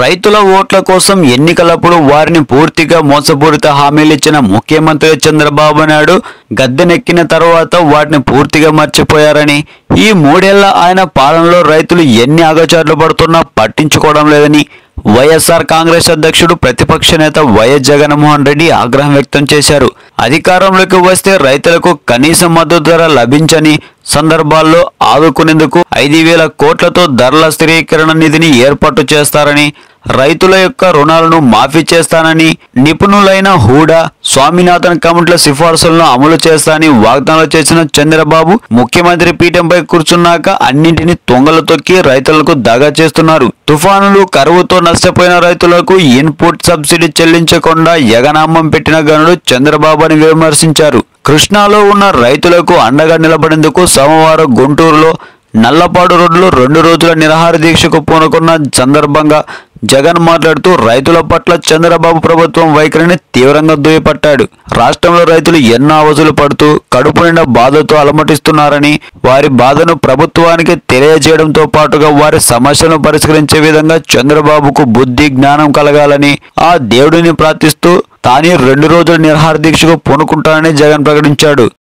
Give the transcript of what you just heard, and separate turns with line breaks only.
రైతుల ఓట్ల కోసం ఎన్నికలప్పుడు వారిని పూర్తిగా మోసపూరిత హామీలు ఇచ్చిన ముఖ్యమంత్రి చంద్రబాబు నాయుడు గద్దెనెక్కిన తర్వాత వాటిని పూర్తిగా మర్చిపోయారని. ఈ మూడేళ్ళ ఆయన పాలనలో రైతులు ఎన్ని అగచాట్లు పడుతున్నా పట్టించుకోవడం లేదని వైఎస్ఆర్ కాంగ్రెస్ అధ్యక్షుడు ప్రతిపక్ష నేత వైఎస్ జగన్మోహన్ రెడ్డి ఆగ్రహం వ్యక్తం చేశారు. అధికారంలోకి వస్తే రైతులకు కనీస మద్దతు ధర లభించని సందర్భాల్లో ఆదుకునేందుకు ఐదు వేల కోట్లతో ధరల స్థిరీకరణ నిధిని ఏర్పాటు చేస్తారని రైతుల యొక్క రుణాలను మాఫీ చేస్తానని నిపుణులైన హూడా స్వామినాథన్ కమిటీల సిఫార్సులను అమలు చేస్తానని వాగ్దానాలు చేసిన చంద్రబాబు ముఖ్యమంత్రి పీఠంపై కూర్చున్నాక అన్నింటినీ తొంగలు తొక్కి రైతులకు దగా చేస్తున్నారు. తుఫానులు కరువుతో నష్టపోయిన రైతులకు ఇన్పుట్ సబ్సిడీ చెల్లించకుండా యగనామం పెట్టిన గనుడు చంద్రబాబు అని విమర్శించారు. కృష్ణాలో ఉన్న రైతులకు అండగా నిలబడేందుకు సోమవారం గుంటూరులో నల్లపాడు రోడ్లు రెండు రోజుల నిరాహార దీక్షకు పూనుకున్న సందర్భంగా జగన్ మాట్లాడుతూ రైతుల పట్ల చంద్రబాబు ప్రభుత్వం వైఖరిని తీవ్రంగా దుయ్యపట్టాడు. రాష్ట్రంలో రైతులు ఎన్నో అవసులు పడుతూ కడుపు నిండా బాధతో అలమటిస్తున్నారని వారి బాధను ప్రభుత్వానికి తెలియజేయడంతో పాటుగా వారి సమస్యలను పరిష్కరించే విధంగా చంద్రబాబుకు బుద్ధి జ్ఞానం కలగాలని ఆ దేవుడిని ప్రార్థిస్తూ తానే రెండు రోజుల నిర్హార దీక్షకు పూనుకుంటానని జగన్ ప్రకటించాడు.